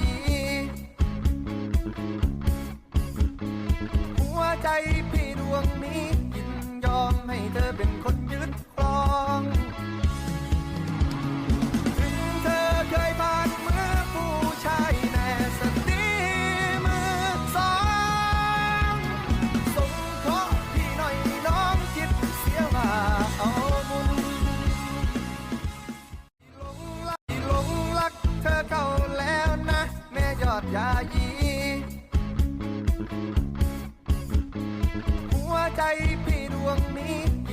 ยีหัวใจพี่ดวงนี้ยินยอมให ดยายีหัวใจพี่ดวงนี้